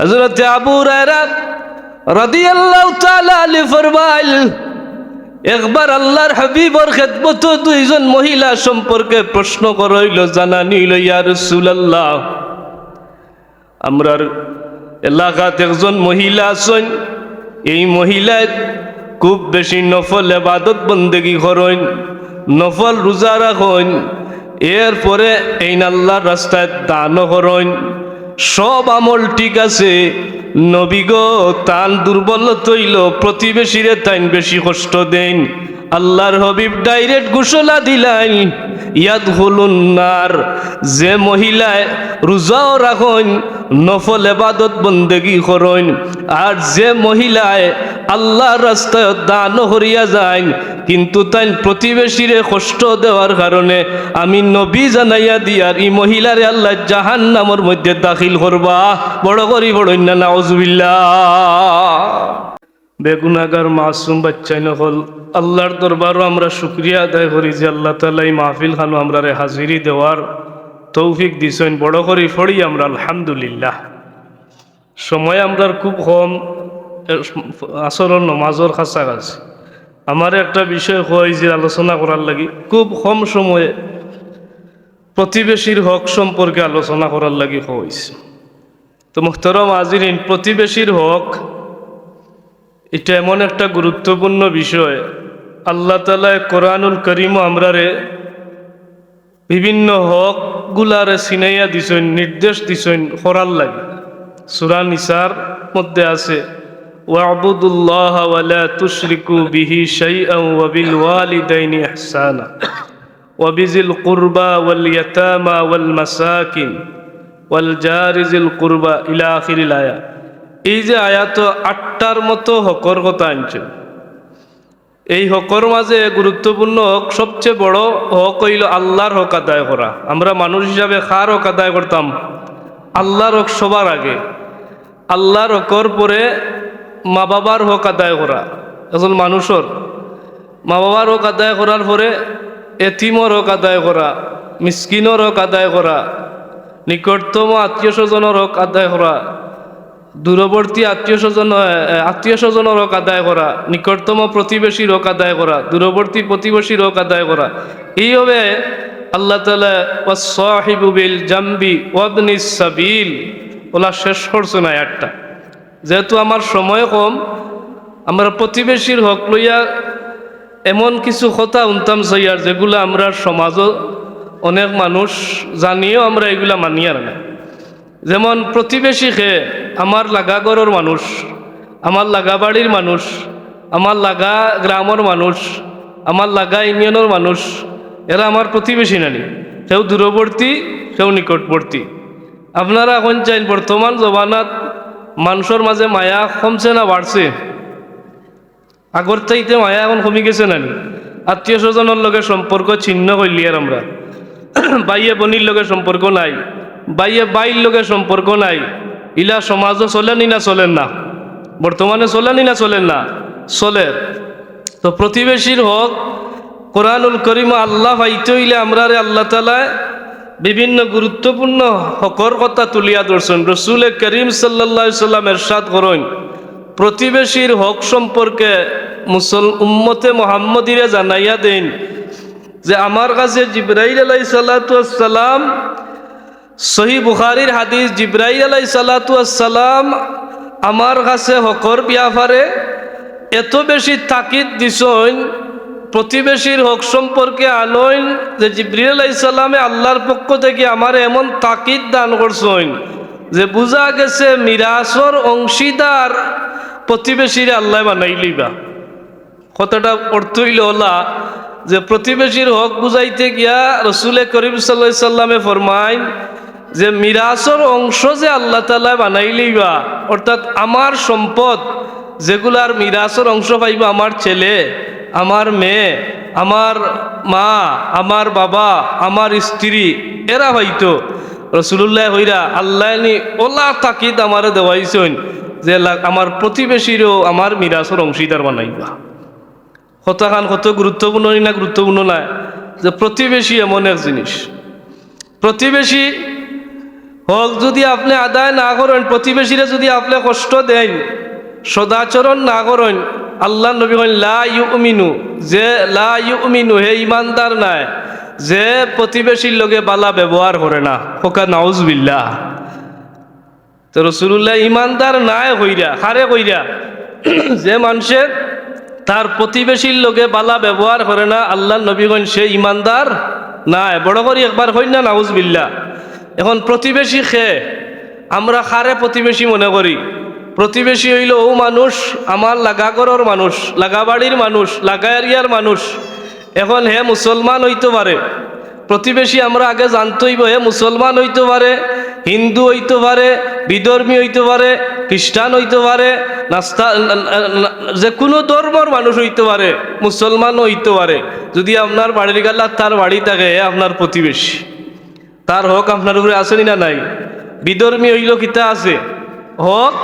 হজরত আবু রাদিয়াল্লাহু তাআলা আলি ফরমাইল, একবার আল্লাহর হাবিবর খেদমত দুইজন মহিলা সম্পর্কে প্রশ্ন করইল, জানা নিল ইয়া রাসূলুল্লাহ, আমরার এলাকাত একজন মহিলা আছেন, এই মহিলায় খুব বেশি নফল এবাদত বন্দেগি করেন, নফল রোজা রাখেন, এরপরে এই আল্লাহর রাস্তায় দানও করেন। সব আমল ঠিক আছে। নবী গো, তান দুর্বল তৈল, প্রতিবেশীরে তাইন বেশি কষ্ট দেন। আল্লাহর হবিব ডাইরেক্ট ঘোষণা দিলেন ইয়াদ নার, যে মহিলায় রোজাও রাখেন, নফল এবাদত বন্দেগি করেন, আর যে মহিলায় আল্লাহর রাস্তায় দান হরিয়া যায় কিন্তু তাই প্রতিবেশীরে কষ্ট দেওয়ার কারণে আমি নবী জানাইয়া দিয়ার এই মহিলারে আল্লাহ জাহান নামর মধ্যে দাখিল করবা। বড় করি বড় না নাউজুবিল্লাহ। বেগুনাগার মাসুম বাচ্চাই নকল আল্লাহর দরবারও আমরা শুক্রিয়া আদায় করি যে আল্লাহ তালা এই মাহফিল খানো আমরা রে হাজিরি দেওয়ার তৌফিক দিছেন। বড় করি ফড়ি আমরা, আলহামদুলিল্লাহ। সময় আমরার খুব কম আসরের নমাজর কাছাকাছি। আমার একটা বিষয় হয় যে আলোচনা করার লাগি, খুব কম সময়ে প্রতিবেশীর হক সম্পর্কে আলোচনা করার লাগি হয়েছে তো মুখতরম আজিরিন প্রতিবেশীর হক, এটা এমন একটা গুরুত্বপূর্ণ বিষয়, আল্লাহ তালা কোরআনুল করিমও আমরারে বিভিন্ন হক গুলারে সিনাইয়া দিছেন, নির্দেশ দিছেন করার লাগে। সুরা নিসার মধ্যে আছে ওয়াবুদুল্লাহ ওয়ালা তুশরিকু বিহি শাইআন ওয়া বিল ওয়ালিদাইনি ইহসানা وبذي القربى واليتامى والمساكين والجار ذي القربى إلى آخر الآية এই যে আয়াত আটটার মতো হকর কথা আনছে এই হকর মাঝে গুরুত্বপূর্ণ হক সবচেয়ে বড় হক হইল আল্লাহর হক আদায় করা আমরা মানুষ হিসাবে খার হক আদায় করতাম আল্লাহর হক সবার আগে আল্লাহর হকর পরে মা বাবার হক আদায় করা এখন মানুষের মা বাবার হক আদায় করার পরে এতিমর হক আদায় করা মিসকিনর হক আদায় করা নিকটতম আত্মীয় স্বজনের হক আদায় করা দূরবর্তী আত্মীয় স্বজন আত্মীয় স্বজনের হক আদায় করা নিকটতম প্রতিবেশীর হক আদায় করা দূরবর্তী প্রতিবেশীর হক আদায় করা এইভাবে আল্লাহ তালা ওয়াসাহিবুবিল জাম্বি ওয়াবনি সাবিল ওলা শেষ করছে না একটা যেহেতু আমার সময় কম, আমরা প্রতিবেশীর হক লইয়া এমন কিছু কথা উনতাম সইয়ার যেগুলো আমরা সমাজও অনেক মানুষ জানিয়েও আমরা এগুলা মানিয়ার না। যেমন প্রতিবেশী খেয়ে আমার লাগা গড়ের মানুষ, আমার লাগা বাড়ির মানুষ, আমার লাগা গ্রামের মানুষ, আমার লাগা ইউনিয়নের মানুষ, এরা আমার প্রতিবেশী নানি। কেউ দূরবর্তী, কেউ নিকটবর্তী। আপনারা এখন চাইন বর্তমান জমানাত মানুষের মাঝে মায়া কমছে না বাড়ছে? আগর চাইতে মায়া এখন কমি গেছে নানি আত্মীয় স্বজনের লগে সম্পর্ক ছিন্ন করলি আর আমরা। বাইয়ে বনির লগে সম্পর্ক নাই। বাইয়ে বাইর লগে সম্পর্ক নাই। ইলা সমাজও চলেনি না চলেন না? বর্তমানে চলেনি না চলেন না? চলে। তো প্রতিবেশীর হক কোরআনুল করিম আল্লাহ পাইতে হইলে আমরা আল্লাহ তালায় বিভিন্ন গুরুত্বপূর্ণ হকর কথা তুলিয়া ধরছেন। রসুল করিম সাল্লা সাল্লাম এরশাদ করেন, প্রতিবেশীর হক সম্পর্কে মুসল, উম্মতে মোহাম্মদিরে জানাইয়া দেন যে আমার কাছে জিব্রাইল আলাই সাল্লাতাম সহি বুখারির হাদিস, জিব্রাইল আলাই সাল্লাতাম আমার কাছে হকর ব্যাপারে এত বেশি তাকিদ দিছইন প্রতিবেশীর হক সম্পর্কে আনইন যে জিব্রিল আলাই সাল্লামে আল্লাহর পক্ষ থেকে আমার এমন তাকিদ দান করছইন যে বোঝা গেছে মিরাসর অংশীদার প্রতিবেশীরে আল্লাহ বানাইলিবা কথাটা অর্থ হইল ওলা যে প্রতিবেশীর হক বুঝাইতে গিয়া রসুলে করিম সাল্লা সাল্লামে ফরমাইন যে মিরাসর অংশ যে আল্লাহ তালা বানাইলিবা অর্থাৎ আমার সম্পদ যেগুলার মিরাসর অংশ পাইব আমার ছেলে আমার মেয়ে, আমার মা, আমার বাবা, আমার স্ত্রী, এরা হয়তো রসুল্লাহ হইরা আল্লাহ ওলা তাকিদ আমারে দেওয়াইছেন যে আমার প্রতিবেশীরও আমার মিরাসর অংশীদার বানাইবা। হতাখান কত গুরুত্বপূর্ণ না গুরুত্বপূর্ণ না? যে প্রতিবেশী এমন এক জিনিস। প্রতিবেশী হক যদি আপনি আদায় না করেন, প্রতিবেশীরা যদি আপনি কষ্ট দেন, সদাচরণ না করেন আল্লাহ নবী লা ইউমিনু, যে লা হে ইমানদার নাই, যে প্রতিবেশীর লগে বালা ব্যবহার করে না। ফোকা নাউজবিল্লাহ। তো রসুল্লাহ ইমানদার নাই কইরা খারে কইরা যে মানুষের তার প্রতিবেশীর লোকে বালা ব্যবহার করে না আল্লাহ নবীগণ সে ইমানদার নাই। বড় করি একবার হই না নাউজবিল্লা এখন প্রতিবেশী খে আমরা খারে প্রতিবেশী মনে করি। প্রতিবেশী হইল ও মানুষ, আমার লাগাগরর মানুষ, লাগাবাড়ির মানুষ লাগা এরিয়ার মানুষ। এখন হে মুসলমান হইতে পারে, প্রতিবেশী আমরা আগে জানতইব, হে মুসলমান হইতে পারে, হিন্দু হইতে পারে, বিধর্মী হইতে পারে, খ্রিস্টান হইতে পারে, নাস্তা যে কোনো ধর্মর মানুষ হইতে পারে, মুসলমান হইতে পারে। যদি আপনার বাড়ির গাল্লা তার বাড়ি থাকে, হে আপনার প্রতিবেশী, তার হক আপনার উপরে আসেনি না নাই? বিধর্মী হইল কিতা আছে? হক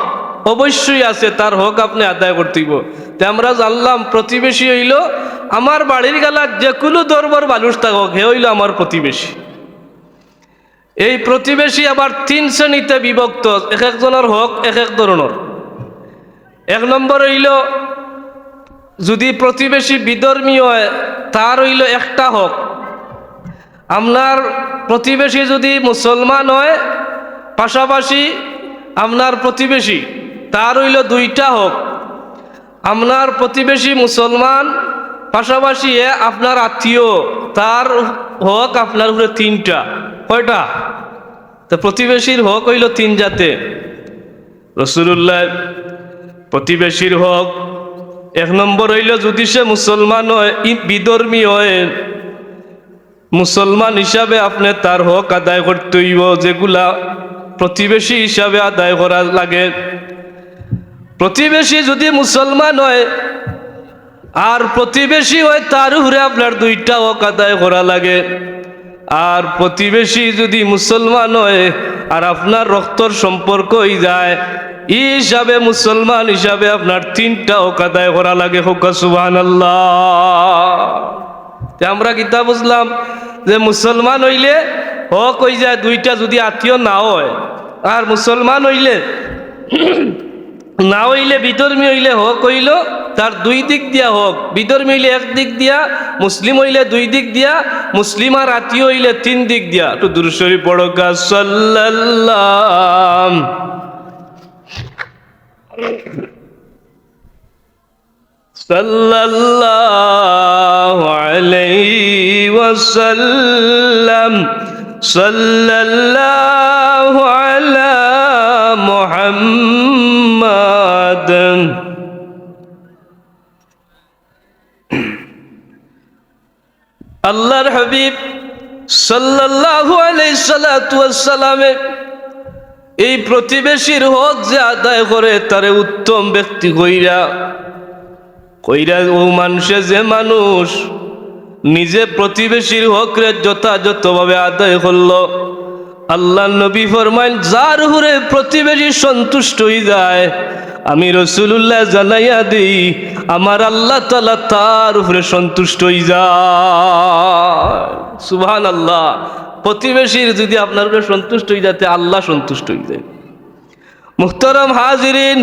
অবশ্যই আছে, তার হক আপনি আদায় করতেইব তে আমরা জানলাম প্রতিবেশী হইল, আমার বাড়ির গালাত যে কোনো ধর্মর মানুষ থাকক হে হইল আমার প্রতিবেশী। এই প্রতিবেশী আবার তিন শ্রেণীতে বিভক্ত, এক একজনের হক, এক এক ধরনের। এক নম্বর হইল, যদি প্রতিবেশী বিধর্মী হয়, তার হইল একটা হক। আপনার প্রতিবেশী যদি মুসলমান হয়, পাশাপাশি আপনার প্রতিবেশী তার হইল দুইটা হক। আপনার প্রতিবেশী মুসলমান, পাশাপাশি আপনার আত্মীয়, তার হক আপনার উপরে তিনটা। কয়টা? তো প্রতিবেশীর হক হইল তিন জাতে। রসুল্লাহ প্রতিবেশীর হক। এক নম্বর হইল যদি সে মুসলমান হয় বিধর্মী হয়, মুসলমান হিসাবে আপনি তার হক আদায় করতে হইব যেগুলা প্রতিবেশী হিসাবে আদায় করা লাগে। প্রতিবেশী যদি মুসলমান হয়, আর প্রতিবেশী হয় তার উপরে আপনার দুইটা হক আদায় করা লাগে। আর প্রতিবেশী যদি মুসলমান হয়, আর আপনার রক্তর সম্পর্ক হয়ে যায়, ই হিসাবে মুসলমান হিসাবে আপনার তিনটা হক আদায় করা লাগে। হোক সুবাহ তে আমরা কিতা বুঝলাম যে মুসলমান হইলে হক হয়ে যায়, দুইটা যদি আত্মীয় না হয়, আর মুসলমান হইলে না হইলে বিধর্মী হইলে হোক হইল, তার দুই দিক দিয়া হোক। বিধর্মী হইলে এক দিক দিয়া, মুসলিম হইলে দুই দিক দিয়া, মুসলিম আর আতি হইলে তিন দিক দিয়া। একটু দুরুশরী পড়ো সাল্লাম সাল্লাল্লাহু আলাইহি আল্লাহর হাবিব সাল্লাতু ওয়াসসালামে এই প্রতিবেশীর হক যে আদায় করে তারে উত্তম ব্যক্তি কইরা কইরা ও মানুষে যে মানুষ নিজে প্রতিবেশীর হকরে যথাযথভাবে আদায় করল আল্লাহ নবী ফরমাইন, যার হুরে প্রতিবেশী সন্তুষ্ট হয়ে যায় আমি রসুল্লাহ জানাইয়া দিই, আমার আল্লাহ তালা তার উপরে সন্তুষ্ট হয়ে যা সুবহান আল্লাহ প্রতিবেশীর যদি আপনার উপরে সন্তুষ্ট হয়ে যাতে আল্লাহ সন্তুষ্ট হয়ে যায়। মুখতারাম হাজিরিন,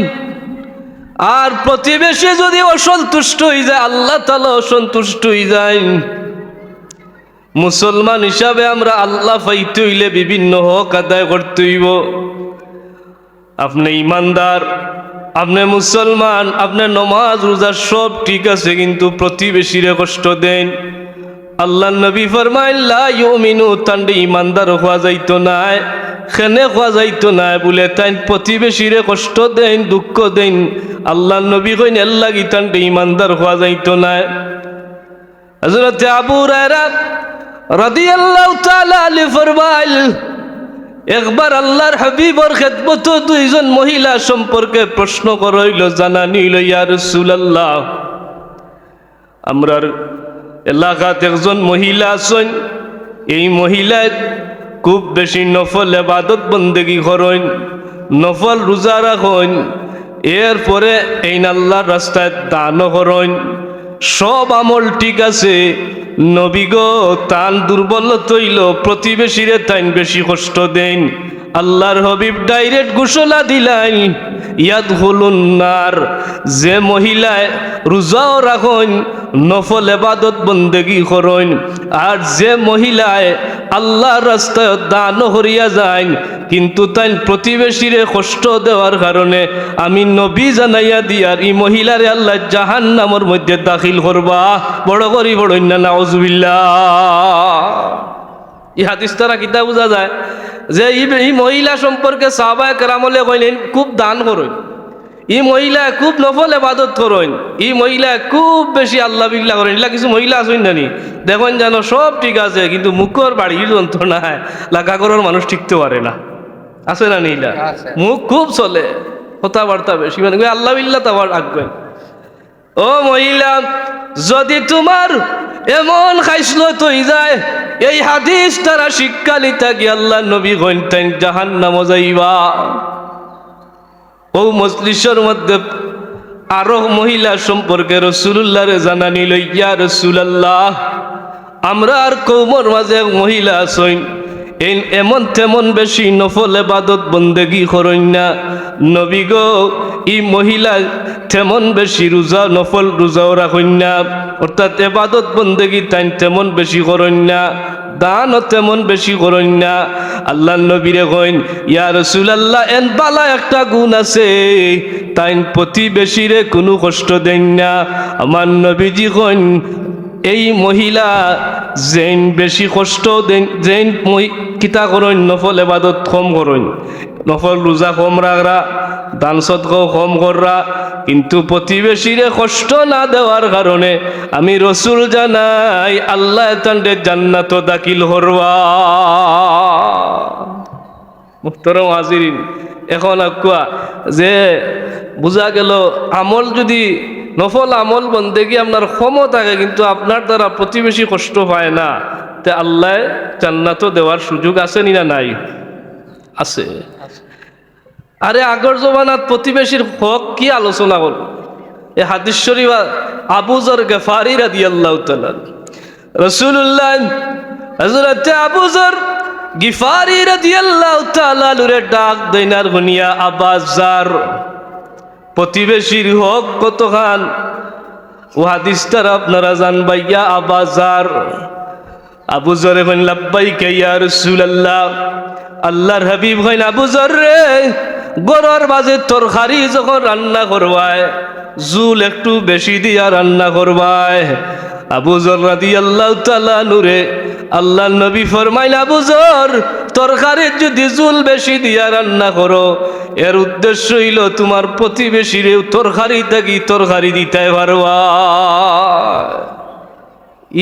আর প্রতিবেশী যদি অসন্তুষ্ট হয়ে যায়, আল্লাহ তালা অসন্তুষ্ট হয়ে যায়। মুসলমান হিসাবে আমরা আল্লাহ পাইতে হইলে বিভিন্ন হক আদায় করতে হইব। আপনি ইমানদার আপনি মুসলমান, আপনি নমাজ, রোজা সব ঠিক আছে, কিন্তু প্রতিবেশীরে কষ্ট দেন। আল্লাহ নবী ফরমাইল্লা তান্ডে ইমানদার হওয়া যাইতো নাই খেনে হওয়া যাইতো নাই বলে তাই প্রতিবেশীরে কষ্ট দেন, দুঃখ দেন। আল্লাহ নবী কইন আল্লাহ গীতান্ডে ইমানদার হওয়া যাইতো নাই হযরত আবু হুরায়রা রাদিয়াল্লাহু তাআলা আলি ফরমাইল একবার আল্লাহর হাবিবর খেদমত দুইজন মহিলা সম্পর্কে প্রশ্ন করইল, জানা নিল ইয়া রাসূলুল্লাহ, আমরার এলাকাত একজন মহিলা আছেন, এই মহিলা খুব বেশি নফল এবাদত বন্দেগি করেন, নফল রোজা রাখেন, এরপরে এই আল্লাহর রাস্তায় দানও করেন। সব আমল ঠিক আছে। নবী গো, তান দুর্বল তৈল, প্রতিবেশীরে তাইন বেশি কষ্ট দেন। আল্লাহর হবিব ডাইরেক্ট ঘোষণা দিলেন ইয়াদ হলুন্নার যে মহিলায় রোজাও রাখুন, নফল এবাদত বন্দেগি করুন, আর যে মহিলায় আল্লাহর রাস্তায় দান হরিয়া যায় কিন্তু তাই প্রতিবেশীরে কষ্ট দেওয়ার কারণে আমি নবী জানাইয়া দিয়ার এই মহিলারে আল্লাহ জাহান নামর মধ্যে দাখিল করবা। বড় করি বড় না নাউজুবিল্লাহ। এই হাদিস দ্বারা কিতা বোঝা যায়? যে ই এই মহিলা সম্পর্কে সাহবায় কেরামলে কইলেন, খুব দান করইন। ই মহিলা খুব নফল এবাদত করইন। ই মহিলা খুব বেশি আল্লাহ বিল্লাহ করেন। এগুলা কিছু মহিলা আছেন জানি? দেখুন যেন সব ঠিক আছে, কিন্তু মুখর বাড়ির যন্ত্রণায় লাগাগরের মানুষ টিকতে পারে না। আছে না নীলা। মুখ খুব চলে কথাবার্তা বেশি মানে আল্লাহ বিল্লাহ তাবার আঁকবেন ও মহিলা যদি তোমার এমন খাইসল তৈ যায় এই হাদিস তারা শিক্ষা লিতা কি আল্লাহ নবী গন্তেন জাহান নাম যাইবা। ও মজলিসের মধ্যে আরও মহিলা সম্পর্কে রসুল্লাহরে জানানি লইয়া রসুলাল্লাহ আমরা আর কৌমর মাঝে এক মহিলা আছইন এই এমন তেমন বেশি নফল এবাদত বন্দেগি করইন না। নবী গো ই মহিলা তেমন বেশি রোজা, নফল রোজাও রাখইন না। অর্থাৎ এবাদত বন্দেগি তাই তেমন বেশি করইন না, দানও তেমন বেশি করইন না। আল্লাহ নবীরে কইন, ইয়া রসুলাল্লাহ, এন বালা একটা গুণ আছে তাই প্রতিবেশীরে কোনো কষ্ট দেন না। আমার নবীজি কইন এই মহিলা যেন বেশি কষ্ট দেন যেন কিতা করইন নফল এবাদত কম করইন নফল রোজা কম রাখরা দান সদকাও কম কররা কিন্তু প্রতিবেশীরে কষ্ট না দেওয়ার কারণে আমি রসুল জানাই, আল্লাহ তান্ডে জান্নাত দাখিল করবা মুহতরম হাজিরিন এখন আকুয়া যে বোঝা গেল, আমল যদি নফল আমল বন্দেগি আপনার ক্ষমতা থাকে কিন্তু আপনার দ্বারা প্রতিবেশী কষ্ট হয় না। তে আল্লাহ জান্নাতও দেওয়ার সুযোগ আছে নি না নাই? আছে। আরে আগর জমানাত প্রতিবেশীর হক কি আলোচনা করল এ হাদিস শরীফ আবুজর গেফারি রাদি আল্লাহ রসুল্লাহ হজরত আবুজর গিফারি রাদি আল্লাহ ডাক দৈনার গুনিয়া আবাজার প্রতিবেশীর হক কতখান? ও হাদিসটার আপনারা জানবাইয়া আবাজার আবু জরে। কইন লাব্বাই কাইয়া রাসূলুল্লাহ। আল্লাহর হাবিব কইন, আবু জর রে, গরর বাজে তরকারি যখন রান্না করবায় জুল একটু বেশি দিয়া রান্না করবায়। আবু জর রাদি আল্লাহ তাআলা নূরে আল্লাহ নবী ফরমাইল, আবু জর, তরকারির যদি জুল বেশি দিয়া রান্না করো, এর উদ্দেশ্য হইল তোমার প্রতিবেশীরে তরকারি থাকি তরকারি দিতে পারবা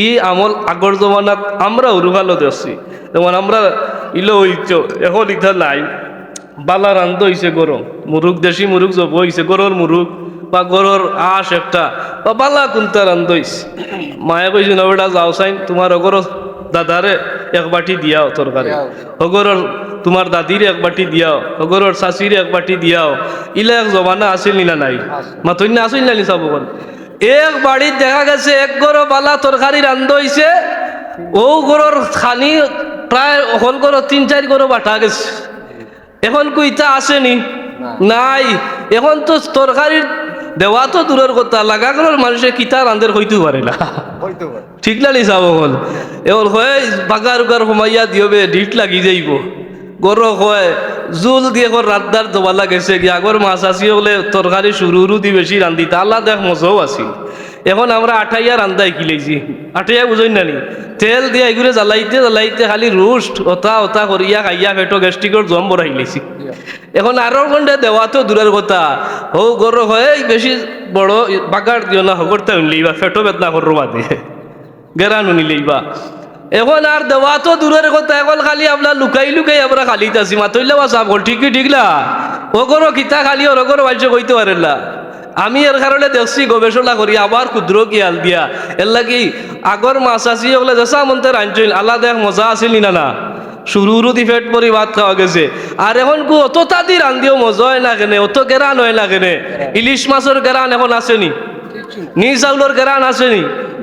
ই আমল আগর জমানাত আমরা উরুভালো দেখছি যেমন আমরা ইলো হইছ, এখন ইথা নাই। বালা রান্ধ হইছে গরম মুরুগ দেশি মুরুগ জব হইছে গরর মুরুগ বা গরর আশ একটা, বা বালা কুন্তা রান্ধ হইছে। মায়ে কইছে, না বেটা, যাও চাইন তোমার অগর দাদারে এক বাটি দিয়াও তরকারি। অগরর তোমার দাদির এক বাটি দিয়াও অগরর শাশির এক বাটি দিয়াও। ইলা এক জমানা আছিল নিলা নাই। আছে। মাথন্য আছিল না চাব এক বাড়ির দেখা গেছে এক গরো বালা তরকারি রান্ধ হইছে ও গরোর খানি প্রায় হল গরো তিন চার গরো বাটা গেছে। এখন কুইতা আসেনি নাই। এখন তো তরকারির দেওয়া তো দূরের কথা লাগা করার মানুষের কিতা রান্ধের হইতে পারে না। ঠিক লালি চাব হল এবার হয় বাগার উগার সোমাইয়া দিয়বে ঢিট লাগি যাইব। গর হয় জোল দিয়ে এখন রাতদার দোবালা গেছে কি আগর মাছ আসি হলে তরকারি সুরুরু দি বেশি রান্ধি তা আল্লাহ দেখ মজাও আছিল। এখন আমরা আঠাইয়া রান্দাই কিলেছি আঠাইয়া বুঝই নানি তেল দিয়ে এগুলো জ্বালাইতে জ্বালাইতে খালি রোস্ট ওতা ওতা করিয়া খাইয়া ফেটো গ্যাস্ট্রিকর জম বড়াই লেছি। এখন আরও ঘণ্টা দেওয়া তো দূরের কথা। ও গর হয় বেশি বড় বাগার দিও না হগরতে উনলিবা ফেটো বেদনা করো বাদে গেরান উনিলেইবা এখন আর দেওয়া তো দূরের কথা এখন খালি আপনার লুকাই লুকাই আমরা খালি তাছি মাতইলে বা সাপ ঠিকই ঠিকলা। ওগরও কিতা খালি ওরগর বাজ্য কইতে পারেন না আমি এর কারণে দেখছি গবেষণা করি, আবার ক্ষুদ্র কিয়াল দিয়া। এর লাগি আগর মাছ আসি ওগুলো যেসা মন্তে রাঞ্চল আল্লাহ দেখ, মজা আছিল না না সুরুরু দি ফেট পরি ভাত খাওয়া গেছে। আর এখন কু অত তাদি রান্দিও মজা হয় না কেনে অত গেরান হয় না কেনে ইলিশ মাছের গেরান এখন আসেনি নি? চাউলের গেরান আসেনি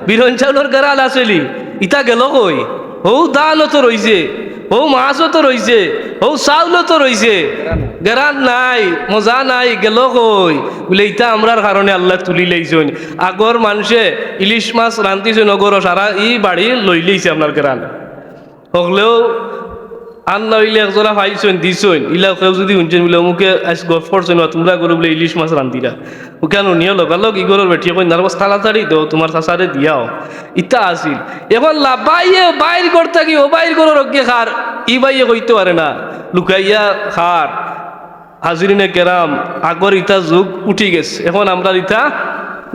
বিরন চাউলের গেরান আসেনি ইটা গেল কই? হৌ দান তো রইছে ও মাছও তো রইছে ও চাউলও তো রইছে গেরান নাই, মজা নাই, গেল কই? বলে ইটা আমরার কারণে আল্লাহ তুলি লইছেন আগর মানুষে ইলিশ মাছ রান্ধিছে নগর সারা ই বাড়ি লই লইছে আপনার গেরান হকলেও আর না হইলে একজোড়া পাইছেন দিছেন। ইলা কেউ যদি শুনছেন বলে অমুকে আজ গল্প বা তোমরা করো বলে ইলিশ মাছ রান্ধিরা ও কেন নিয়ে লগালগ ইগরের বেঠিয়ে কই নার্ভাস তাড়াতাড়ি দাও, তোমার চাচারে দিয়াও। ইটা আসিল এখন লাভাইয়ে বাইর করতে কি ও বাইর করো রজ্ঞে খার, ই বাইয়ে কইতে পারে না। লুকাইয়া খার। হাজিরিনে কেরাম, আগর ইটা যুগ উঠি গেছে। এখন আমরা ইটা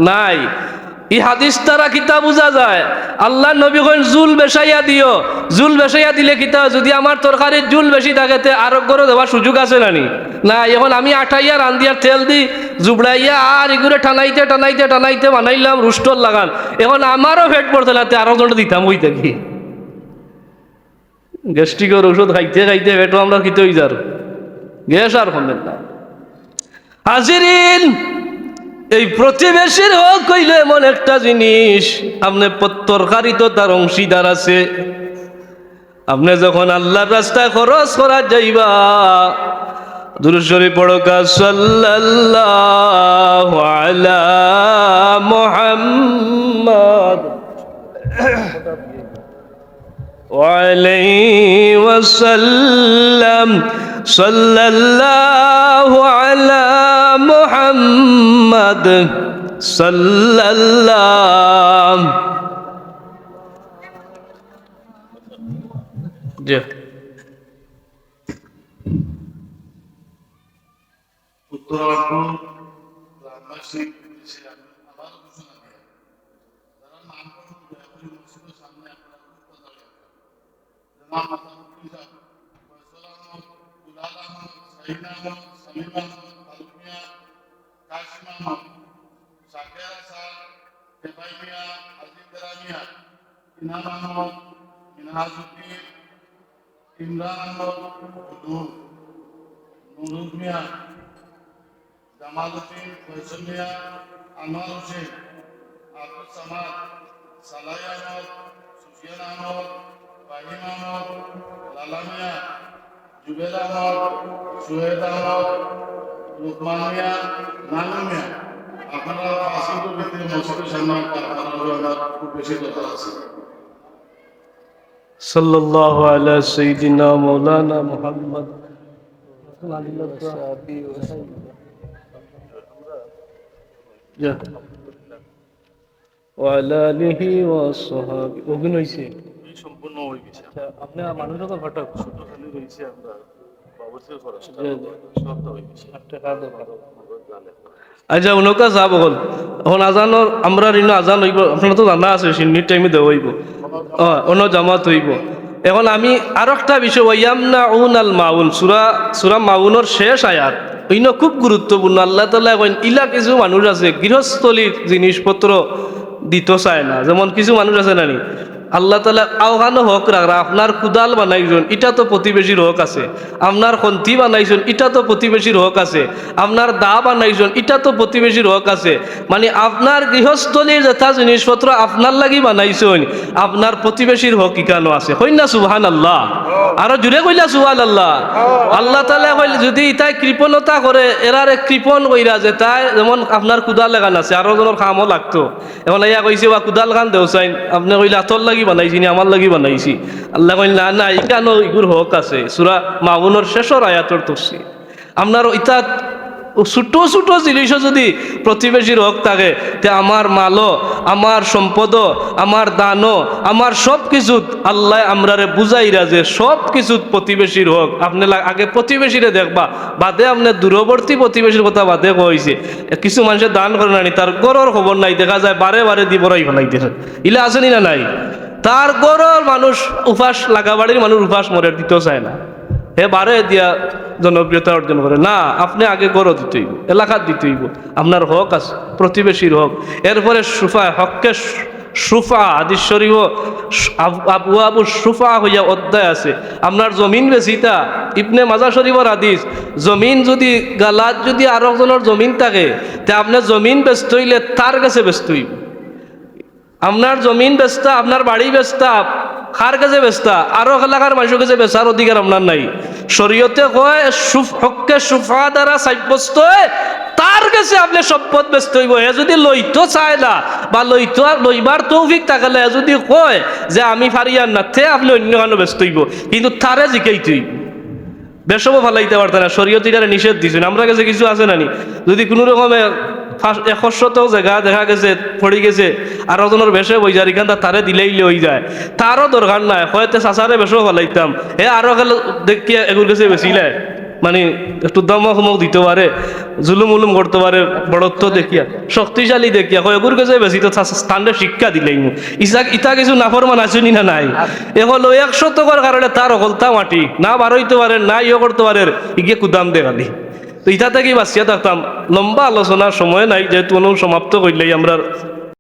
নাই। এই হাদিস দ্বারা কিতা বোঝা যায়। আল্লাহ নবী কইন, জুল বেসাইয়া দিও। জুল বেসাইয়া দিলে কিতা যদি আমার তরকারির জুল বেশি থাকে, তে আরোগ্য দেওয়ার সুযোগ আছে নানি না? এখন আমি আঠাইয়া রান্দিয়ার তেল দি, জুবড়াইয়া আর এগুলো টানাইতে টানাইতে টানাইতে বানাইলাম, রুষ্টর লাগান। এখন আমারও ফেট পড়তে লাগতে আরও জনটা দিতাম ওই দেখি। গ্যাস্ট্রিকের ওষুধ খাইতে খাইতে পেটও আমরা হই যার। গ্যাস আর কমেন না। হাজিরিন এই প্রতিবেশীর হোক কইলে এমন একটা জিনিস আপনি তরকারি তো তার অংশীদার আছে আপনি যখন আল্লাহর রাস্তায় খরচ করা যাইবা দুরুশ্বরী পড়কা সাল্লাল্লাহু আলা মুহাম্মদ وعليه وسلم صلى الله على محمد صلى الله Thank you. ইনাম আহমদ মিনহাজুদ্দিন ইমরান আহমদ নুর নুরুল মিয়া জামাল উদ্দিন ফয়সল মিয়া আনোয়ার হোসেন আব্দুল সামাদ সালাই আহমদ সুফিয়ান আহমদ ফাহিম আহমদ লালা মিয়া জুবের আহমদ সুহেদ আহমদ লুকমান মিয়া নানু মিয়া আপনারা করো না খুব বেশি কথা আছে। সাল্লাল্লাহু আলা সাইয়্যিদিনা মাওলানা মুহাম্মদ ওয়ালা আলিহি ওয়া সাহাবি ওগুন হইছে। সম্পূর্ণ হয়ে গেছে। আচ্ছা, আপনি মানুষের কথা ঘটক। শুধু খালি রয়েছে আমরা বাবুসের খরচ সব হয়ে গেছে। একটা কাজ ভালো জানেন আচ্ছা উনকা যাব বল এখন আজানোর আমরা ঋণ আজান হইব আপনার তো জানা আছে সিন্নির টাইমে দেওয়া অন্য জামাত হইব। এখন আমি আর একটা বিষয় ওয়াইয়ামনা উন আল মাউন। সুরা সুরা মাউনের শেষ আয়াত। অন্য খুব গুরুত্বপূর্ণ আল্লাহ তালা কইন, ইলা কিছু মানুষ আছে গৃহস্থলীর জিনিসপত্র দিতে চায় না। যেমন কিছু মানুষ আছে নানি আল্লাহ তালা আওহানো হক রাখরা আপনার কুদাল বানাইছেন এটা তো প্রতিবেশীর হক আছে। আপনার খন্তি বানাইছেন এটা তো প্রতিবেশীর হক আছে। আপনার দা বানাইছেন এটা তো প্রতিবেশীর হক আছে। মানে আপনার গৃহস্থলীর যথা জিনিসপত্র আপনার লাগি বানাইছেন, আপনার প্রতিবেশীর হক ইকানো আছে। হই না সুবহান আল্লাহ আরও জুড়ে কইলা সুবহান আল্লাহ আল্লাহ তালা কইলে যদি ইতাই কৃপণতা করে, এরারে কৃপণ কইরা যে তাই যেমন আপনার কুদাল লাগান আছে, আরও জনের কামও লাগতো। এখন ইয়া কইছে বা কুদাল খান দেও চাইন আপনি কইলে আতর লাগি বানাইছি নি, আমার লাগি বানাইছি। আল্লাহ কইল না না ইকানো ইগুর হক আছে। সুরা মাউনের শেষর আয়াতর তফসি আপনার ইতাত ছোট ছোট জিনিসও যদি প্রতিবেশীর হক থাকে, তে আমার মালও আমার সম্পদ, আমার দানও আমার সব কিছুত আল্লাহ আমরারে বুঝাইরা যে সব কিছুত প্রতিবেশীর হক। আপনি আগে প্রতিবেশীরে দেখবা, বাদে আপনার দূরবর্তী প্রতিবেশীর কথা বাদে কইছে। কিছু মানুষের দান করে নানি তার গরর খবর নাই, দেখা যায় বারে বারে দি বড়াই ফেলাইতেছে ইলা আসেনি না নাই? তার গরর মানুষ উপাস লাগাবাড়ির মানুষ উপাস মরে, দিতেও চায় না। হে বারে দিয়া জনপ্রিয়তা অর্জন করে। না, আপনি আগে গড় দিতে হইব এলাকার দিতে হইব। আপনার হক আছে, প্রতিবেশীর হক। এরপরে সুফা, হককে সুফা হাদিস শরীফ আবু আবু সুফা হইয়া অধ্যায় আছে। আপনার জমিন বেচিতা ইবনে মাজা শরীফর হাদিস, জমিন যদি, গালাত যদি আরও জমিন থাকে, তে আপনার জমিন ব্যস্ত হইলে তার কাছে ব্যস্ত হইব। আপনার জমিন বেচতা আপনার বাড়ি বেচতা খার কাছে বেস্তা আরও এলাকার মানুষের কাছে বেচার অধিকার আপনার নাই। শরীয়তে কয় হককে সুফা দ্বারা সাব্যস্ত তার কাছে আপনি সম্পদ ব্যস্ত হইব। এ যদি লইতো চায় না, বা লইতো লইবার তৌফিক থাকলে এ যদি কয় যে আমি ফারিয়ার না তে আপনি অন্য কারণে ব্যস্ত হইব। কিন্তু তারে জিকাইতে হইব বেসবও ফালাইতে পারত না শরীয়ত নিষেধ দিছেন আমরা কাছে কিছু আছে নানি? যদি কোনো রকমে একশত জায়গা দেখা গেছে, পড়ে গেছে, আর ওজনের বেশে বই যায় এখান তারে দিলেই লই যায়। তারও দরকার নাই, হয়তো চাচারে বেশও ফালাইতাম হে আরও গেলে দেখিয়া এগুলো কাছে বেশিলে মানে একটু দম সমক দিতে পারে, জুলুম উলুম করতে পারে, বড়ত্ব দেখিয়া, শক্তিশালী দেখিয়া, কয় এগুর কাছে বেশি তো স্থানটা শিক্ষা দিলেই ইসা ইটা কিছু নাফরমান আসেনি না নাই? এখন ওই একশো কারণে তার অকলতা মাটি, না বারোইতে পারে না ইয়ে করতে পারে ইগে কুদাম দে খালি। তো ইটা থেকেই বাঁচিয়া থাকতাম। লম্বা আলোচনার সময় নাই যেহেতু অনু সমাপ্ত করলেই আমরা